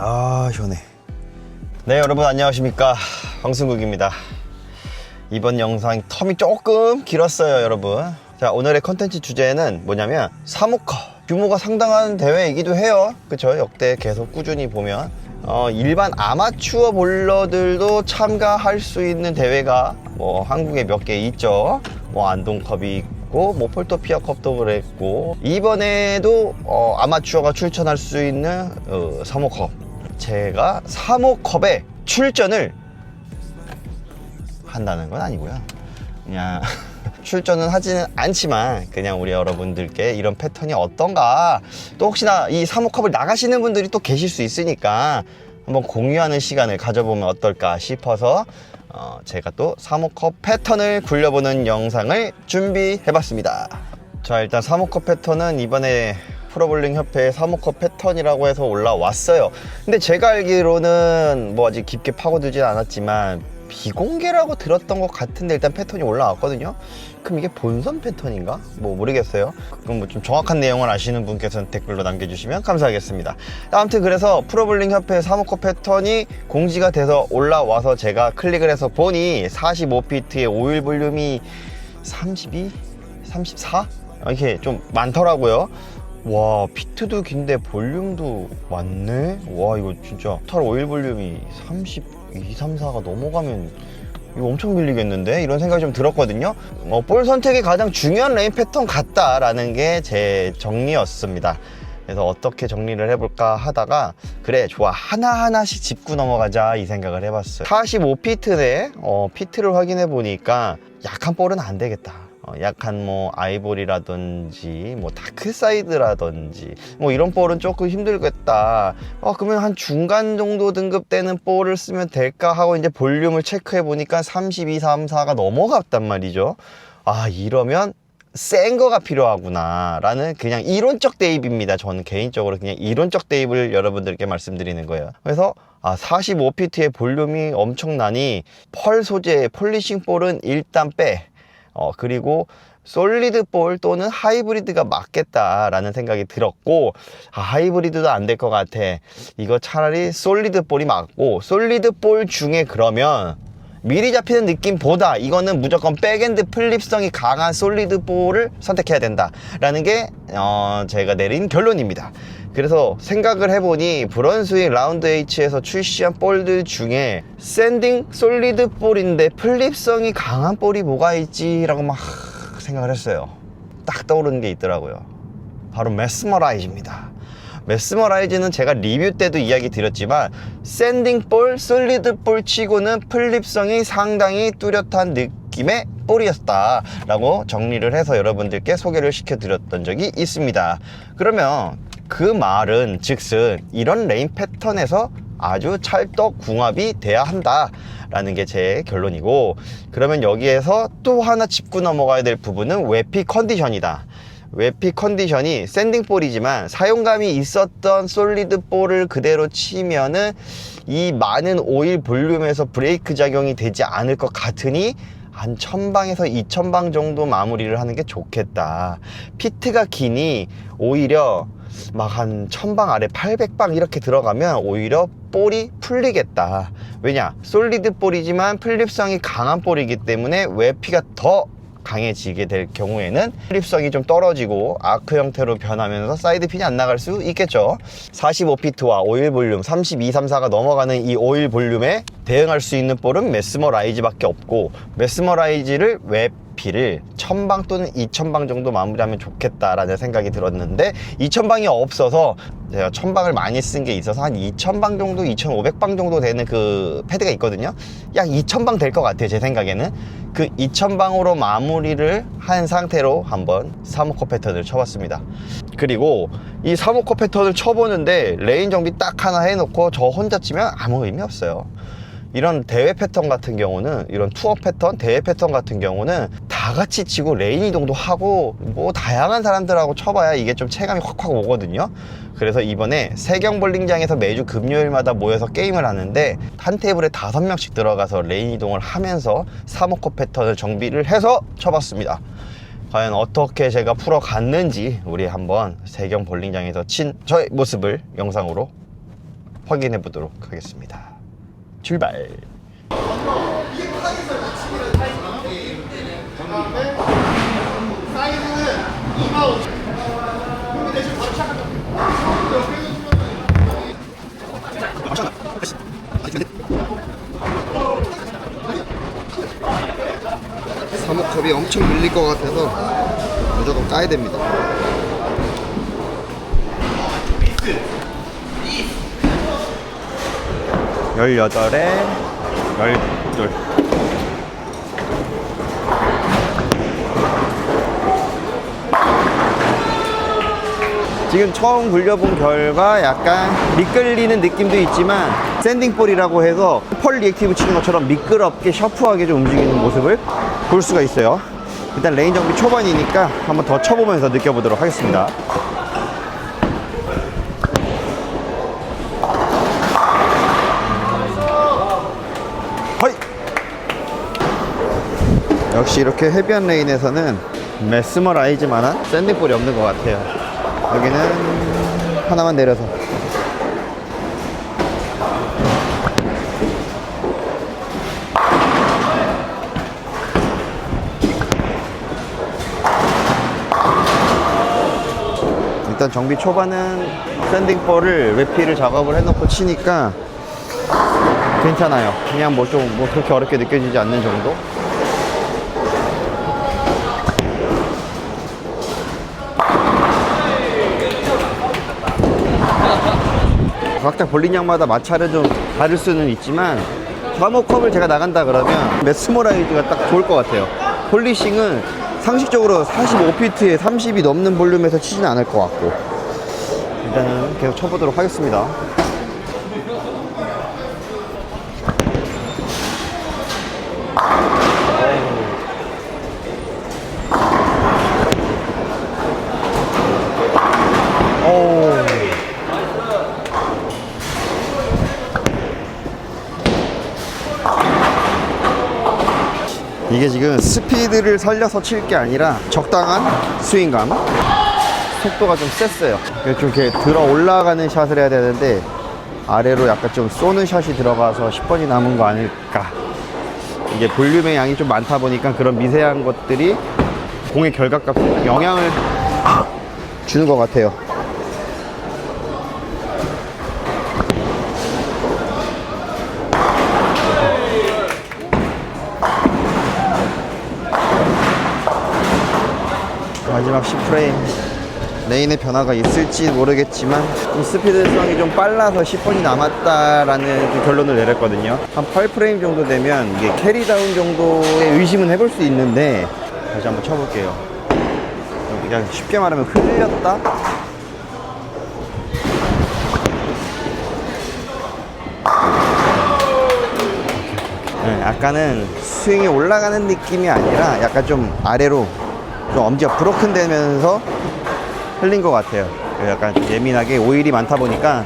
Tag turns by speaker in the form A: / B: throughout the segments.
A: 아 시원해. 네 여러분 안녕하십니까? 황승국입니다. 이번 영상 텀이 조금 길었어요 여러분. 자 오늘의 컨텐츠 주제는 뭐냐면 사모커 규모가 상당한 대회이기도 해요. 그쵸? 역대 계속 꾸준히 보면. 어, 일반 아마추어 볼러들도 참가할 수 있는 대회가 뭐 한국에 몇 개 있죠. 뭐 안동컵이 있고 뭐 폴토피아컵도 그랬고. 이번에도 어, 아마추어가 출전할 수 있는 어, 사모컵 제가 사모컵에 출전을 한다는 건 아니고요. 그냥 출전은 하지는 않지만 그냥 우리 여러분들께 이런 패턴이 어떤가 또 혹시나 이 사모컵을 나가시는 분들이 또 계실 수 있으니까 한번 공유하는 시간을 가져보면 어떨까 싶어서 어, 제가 또 사모컵 패턴을 굴려보는 영상을 준비해봤습니다. 자 일단 사모컵 패턴은 이번에 프로볼링 협회의 사모컵 패턴이라고 해서 올라왔어요. 근데 제가 알기로는 뭐 아직 깊게 파고들진 않았지만 비공개라고 들었던 것 같은데 일단 패턴이 올라왔거든요. 그럼 이게 본선 패턴인가? 뭐 모르겠어요. 그럼 뭐 좀 정확한 내용을 아시는 분께서는 댓글로 남겨주시면 감사하겠습니다. 아무튼 그래서 프로볼링 협회 사모컵 패턴이 공지가 돼서 올라와서 제가 클릭을 해서 보니 45피트의 오일 볼륨이 32, 34 이렇게 좀 많더라고요. 와 피트도 긴데 볼륨도 많네. 와 이거 진짜 털 오일 볼륨이 32, 34가 넘어가면 이거 엄청 밀리겠는데 이런 생각이 좀 들었거든요. 어, 볼 선택이 가장 중요한 레인 패턴 같다라는 게 제 정리였습니다. 그래서 어떻게 정리를 해볼까 하다가 그래 좋아 하나하나씩 짚고 넘어가자 이 생각을 해봤어요 45피트네 어, 피트를 확인해 보니까 약한 볼은 안 되겠다 어, 약한 뭐 아이보리라든지 뭐 다크사이드라든지 뭐 이런 볼은 조금 힘들겠다. 어 그러면 한 중간 정도 등급 되는 볼을 쓰면 될까 하고 이제 볼륨을 체크해 보니까 32, 34가 넘어갔단 말이죠. 아 이러면 센 거가 필요하구나 라는 그냥 이론적 대입입니다. 저는 개인적으로 그냥 이론적 대입을 여러분들께 말씀드리는 거예요. 그래서 아 45피트의 볼륨이 엄청나니 펄 소재의 폴리싱 볼은 일단 빼 어, 그리고 솔리드 볼 또는 하이브리드가 맞겠다라는 생각이 들었고 아, 하이브리드도 안 될 것 같아 이거 차라리 솔리드 볼이 맞고 솔리드 볼 중에 그러면 미리 잡히는 느낌보다 이거는 무조건 백엔드 플립성이 강한 솔리드 볼을 선택해야 된다라는 게 어, 제가 내린 결론입니다. 그래서 생각을 해보니 브런스윅 라운드 H에서 출시한 볼들 중에 샌딩 솔리드 볼인데 플립성이 강한 볼이 뭐가 있지라고 막 생각을 했어요. 딱 떠오르는 게 있더라고요. 바로 메스머라이즈입니다. 메스머라이즈는 제가 리뷰 때도 이야기 드렸지만 샌딩 볼, 솔리드 볼 치고는 플립성이 상당히 뚜렷한 느낌의 볼이었다 라고 정리를 해서 여러분들께 소개를 시켜드렸던 적이 있습니다 그러면 그 말은 즉슨 이런 레인 패턴에서 아주 찰떡 궁합이 돼야 한다 라는 게 제 결론이고 그러면 여기에서 또 하나 짚고 넘어가야 될 부분은 웨피 컨디션이다 웨피 컨디션이 샌딩 볼이지만 사용감이 있었던 솔리드 볼을 그대로 치면은 이 많은 오일 볼륨에서 브레이크 작용이 되지 않을 것 같으니 한 1000방에서 2000방 정도 마무리를 하는 게 좋겠다. 피트가 기니 오히려 막한 1000방 아래 800방 이렇게 들어가면 오히려 볼이 풀리겠다. 왜냐? 솔리드 볼이지만 플립성이 강한 볼이기 때문에 웨피가 더 강해지게 될 경우에는 플립성이 좀 떨어지고 아크 형태로 변하면서 사이드 핀이 안 나갈 수 있겠죠 45피트와 오일 볼륨 32, 34가 넘어가는 이 오일 볼륨에 대응할 수 있는 볼은 메스머라이즈 밖에 없고 메스머라이즈를 웹 피를 1000방 또는 2000방 정도 마무리하면 좋겠다라는 생각이 들었는데 2000방이 없어서 제가 1000방을 많이 쓴 게 있어서 한 2000방 정도 2500방 정도 되는 그 패드가 있거든요. 약 2000방 될 것 같아요 제 생각에는. 그 2000방으로 마무리를 한 상태로 한번 사모커 패턴을 쳐봤습니다. 그리고 이 사모커 패턴을 쳐보는데 레인 정비 딱 하나 해놓고 저 혼자 치면 아무 의미 없어요 이런 대회 패턴 같은 경우는 이런 투어 패턴, 대회 패턴 같은 경우는 다 같이 치고 레인 이동도 하고 뭐 다양한 사람들하고 쳐봐야 이게 좀 체감이 확확 오거든요. 그래서 이번에 세경 볼링장에서 매주 금요일마다 모여서 게임을 하는데 한 테이블에 다섯 명씩 들어가서 레인 이동을 하면서 사모커 패턴을 정비를 해서 쳐봤습니다. 과연 어떻게 제가 풀어갔는지 우리 한번 세경 볼링장에서 친 저의 모습을 영상으로 확인해 보도록 하겠습니다. 출발. 사목컵이 엄청 밀릴 것 같아서 무조건 까야 됩니다. 열여덟에 열둘. 지금 처음 굴려본 결과 약간 미끌리는 느낌도 있지만 샌딩볼이라고 해서 펄 리액티브 치는 것처럼 미끄럽게 셔프하게 좀 움직이는 모습을 볼 수가 있어요 일단 레인 정비 초반이니까 한번 더 쳐보면서 느껴보도록 하겠습니다 역시 이렇게 해변 레인에서는 메스머라이즈만한 샌딩볼이 없는 것 같아요. 여기는 하나만 내려서. 일단 정비 초반은 샌딩볼을 외피를 작업을 해놓고 치니까 괜찮아요. 그냥 뭐 좀뭐 그렇게 어렵게 느껴지지 않는 정도 각자 볼링장마다 마찰은 좀 다를 수는 있지만 사모컵을 제가 나간다 그러면 메스모라이즈가 딱 좋을 것 같아요. 폴리싱은 상식적으로 45피트에 30이 넘는 볼륨에서 치지는 않을 것 같고 일단은 계속 쳐보도록 하겠습니다 이게 지금 스피드를 살려서 칠 게 아니라 적당한 스윙감. 속도가 좀 셌어요. 이렇게 들어 올라가는 샷을 해야 되는데 아래로 약간 좀 쏘는 샷이 들어가서 10번이 남은 거 아닐까. 이게 볼륨의 양이 좀 많다 보니까 그런 미세한 것들이 공의 결과값에 영향을 주는 것 같아요 마지막 10프레임. 레인의 변화가 있을지 모르겠지만 좀 스피드성이 좀 빨라서 10번이 남았다라는 그 결론을 내렸거든요. 한 8프레임 정도 되면 이게 캐리다운 정도의 의심은 해볼 수 있는데 다시 한번 쳐볼게요. 그냥 쉽게 말하면 흘렸다? 네, 약간은 스윙이 올라가는 느낌이 아니라 약간 좀 아래로 좀 엄지가 브로큰 되면서 흘린 것 같아요. 약간 예민하게 오일이 많다 보니까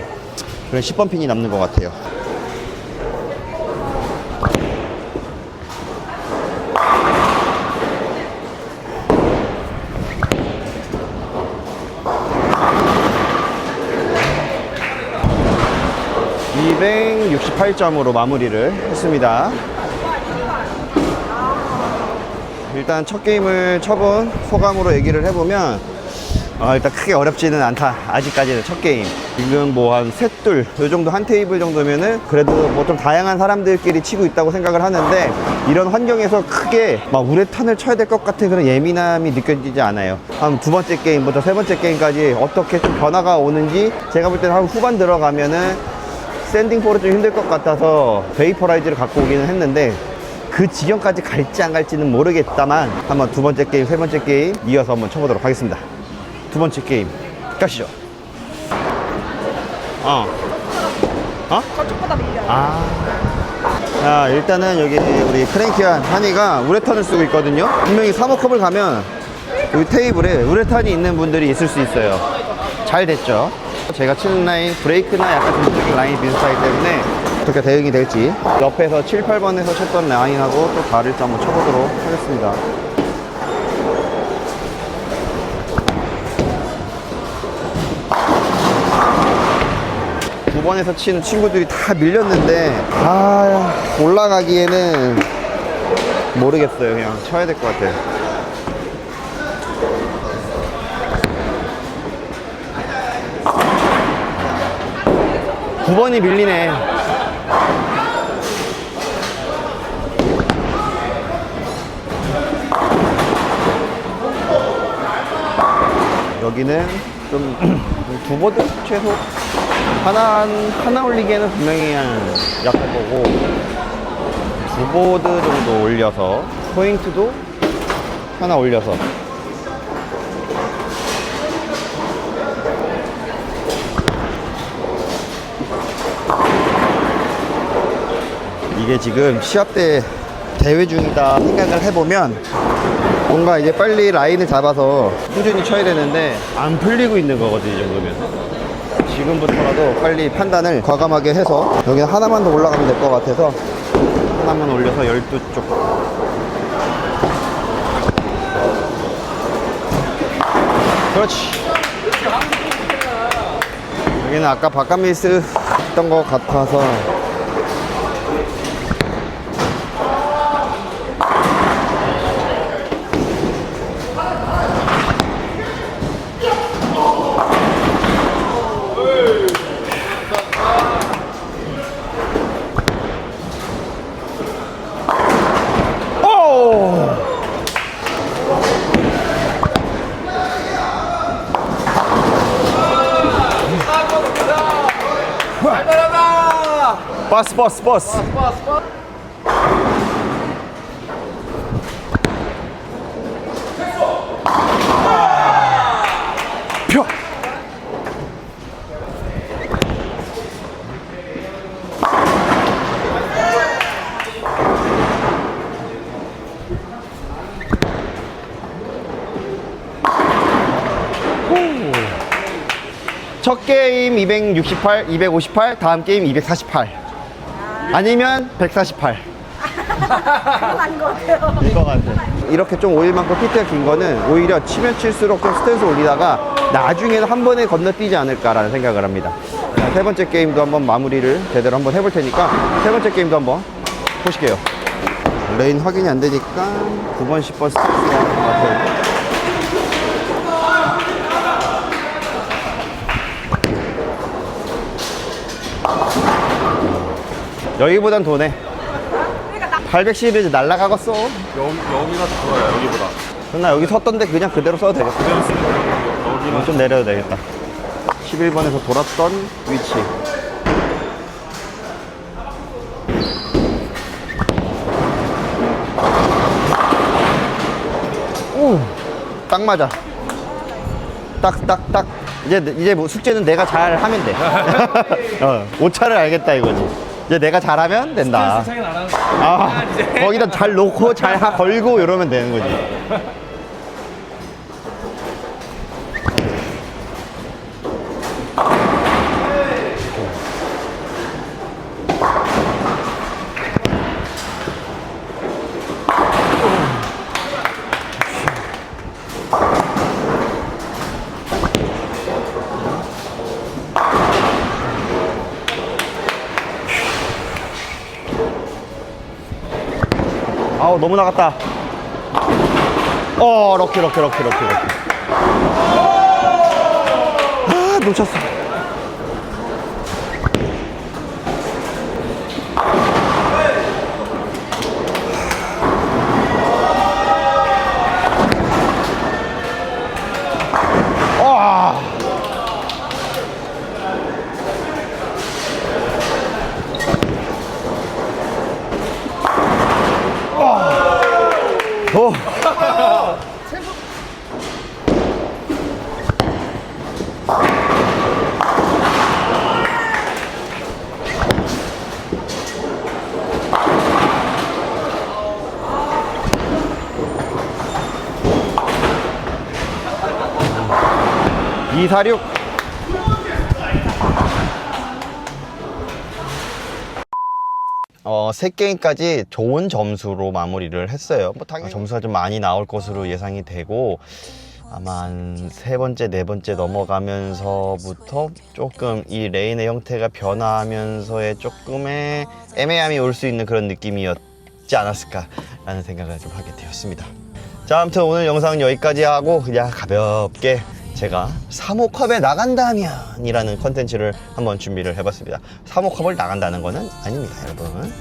A: 그런 10번 핀이 남는 것 같아요. (268점으로) 마무리를 했습니다. 일단 첫 게임을 쳐본 소감으로 얘기를 해보면 어, 일단 크게 어렵지는 않다. 아직까지는 첫 게임. 지금 뭐 한 셋둘 요 정도 한 테이블 정도면은 그래도 뭐 좀 다양한 사람들끼리 치고 있다고 생각을 하는데 이런 환경에서 크게 막 우레탄을 쳐야 될 것 같은 그런 예민함이 느껴지지 않아요. 한 두 번째 게임부터 세 번째 게임까지 어떻게 좀 변화가 오는지 제가 볼 때는 한 후반 들어가면은 샌딩볼은 좀 힘들 것 같아서 베이퍼라이즈를 갖고 오기는 했는데 그 지경까지 갈지 안 갈지는 모르겠다만 한번 두 번째 게임, 세 번째 게임 이어서 한번 쳐보도록 하겠습니다. 두 번째 게임 가시죠. 어. 어?
B: 저쪽보다 밀려요.
A: 아. 자, 일단은 여기 우리 크랭키한 한이가 우레탄을 쓰고 있거든요. 분명히 사모컵을 가면 여기 테이블에 우레탄이 있는 분들이 있을 수 있어요. 잘 됐죠. 제가 치는 라인, 브레이크나 약간 전체적인 라인이 비슷하기 때문에 어떻게 대응이 될지. 옆에서 7, 8번에서 쳤던 라인하고 또 다를지 한번 쳐보도록 하겠습니다. 두 9번에서 치는 친구들이 다 밀렸는데 아 올라가기에는 모르겠어요. 그냥 쳐야 될 것 같아요. 9번이 밀리네 여기는 좀 두 보드 최소 하나 하나 올리기에는 분명히 약할 거고 두 보드 정도 올려서 포인트도 하나 올려서. 이게 지금 시합 때 대회 중이다 생각을 해보면 뭔가 이제 빨리 라인을 잡아서 꾸준히 쳐야 되는데 안 풀리고 있는 거거든 이 정도면. 지금부터라도 빨리 판단을 과감하게 해서 여기 하나만 더 올라가면 될 것 같아서 하나만 올려서 12쪽. 그렇지. 여기는 아까 바깥 미스 했던 것 같아서 버스 버스 버스 펴 첫 게임 268, 258, 다음 게임 248. 아니면 148.
B: 그건 아닌 것 같아요.
A: 같아. 이렇게 좀 오일 만큼 피트가 긴 거는 오히려 치면 칠수록 좀 스탠스 올리다가 나중에는 한 번에 건너뛰지 않을까라는 생각을 합니다. 자, 세 번째 게임도 한번 마무리를 제대로 한번 해볼 테니까 세 번째 게임도 한번 보실게요. 레인 확인이 안 되니까 9번, 10번 스탠스가 같아요. 여기보단 도네. 811 날라가겠어.
C: 여기, 여기가 더 좋아요, 여기보다.
A: 나 여기 섰던데 그냥 그대로 써도 되겠다. 어, 좀 내려도 되겠다. 11번에서 돌았던 위치. 오, 딱 맞아. 딱, 딱, 딱. 이제, 이제 뭐 숙제는 내가 잘 하면 돼. 어, 오차를 알겠다 이거지. 이제 내가 잘하면 된다. 아, 거기다 잘 놓고 잘 하- 걸고 이러면 되는 거지. 아우 너무 나갔다. 어 럭키 럭키 럭키 럭키 럭키. 아 놓쳤어. 46. 어, 세 게임까지 좋은 점수로 마무리를 했어요. 뭐 당연히 아, 점수가 좀 많이 나올 것으로 예상이 되고 아마 세 번째, 네 번째 넘어가면서부터 조금 이 레인의 형태가 변화하면서의 조금의 애매함이 올 수 있는 그런 느낌이었지 않았을까라는 생각을 좀 하게 되었습니다. 자, 아무튼 오늘 영상은 여기까지 하고 그냥 가볍게 제가 3호 컵에 나간다면 이라는 컨텐츠를 한번 준비를 해봤습니다. 3호 컵을 나간다는 거는 아닙니다, 여러분.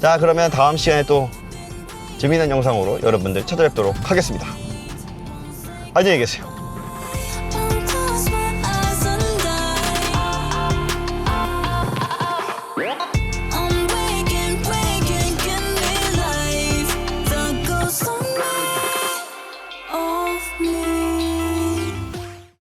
A: 자, 그러면 다음 시간에 또 재미있는 영상으로 여러분들 찾아뵙도록 하겠습니다. 안녕히 계세요.